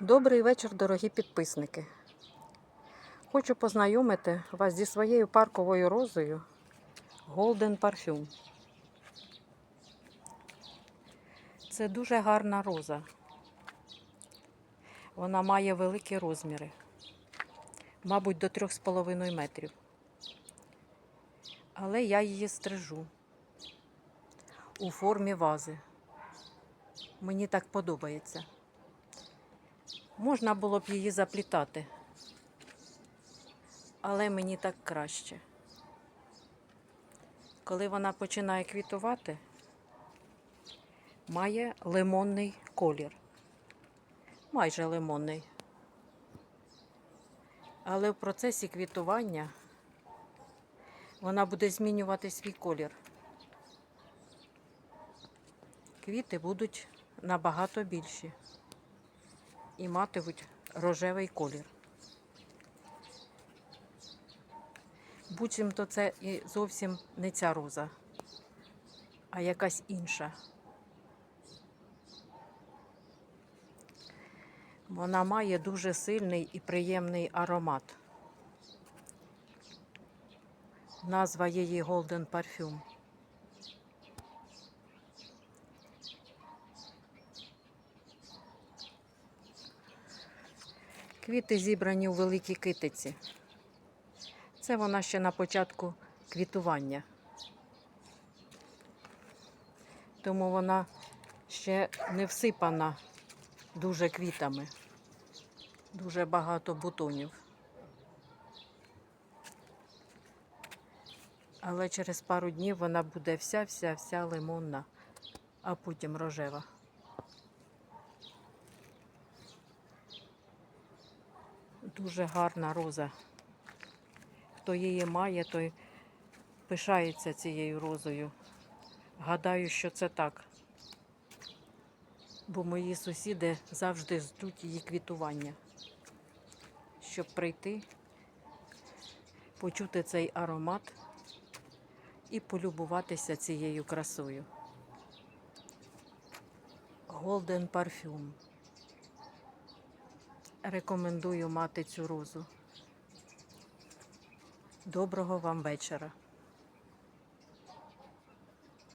Добрий вечір, дорогі підписники. Хочу познайомити вас зі своєю парковою розою Golden Parfum. Це дуже гарна роза. Вона має великі розміри, мабуть, до 3,5 метрів. Але я її стрижу у формі вази. Мені так подобається. Можна було б її заплітати, але мені так краще. Коли вона починає квітувати, має лимонний колір. Майже лимонний. Але в процесі квітування вона буде змінювати свій колір. Квіти будуть набагато більші і матимуть рожевий колір. Буцімто це і зовсім не ця роза, а якась інша. Вона має дуже сильний і приємний аромат. Назва її Golden Parfum. Квіти зібрані у великій китиці. Це вона ще на початку квітування. Тому вона ще не всипана дуже квітами. Дуже багато бутонів. Але через пару днів вона буде вся-вся-вся лимонна, а потім рожева. Дуже гарна роза. Хто її має, той пишається цією розою. Гадаю, що це так. Бо мої сусіди завжди ждуть її квітування, щоб прийти, почути цей аромат і полюбуватися цією красою. Golden Parfum. Рекомендую мати цю розу. Доброго вам вечора.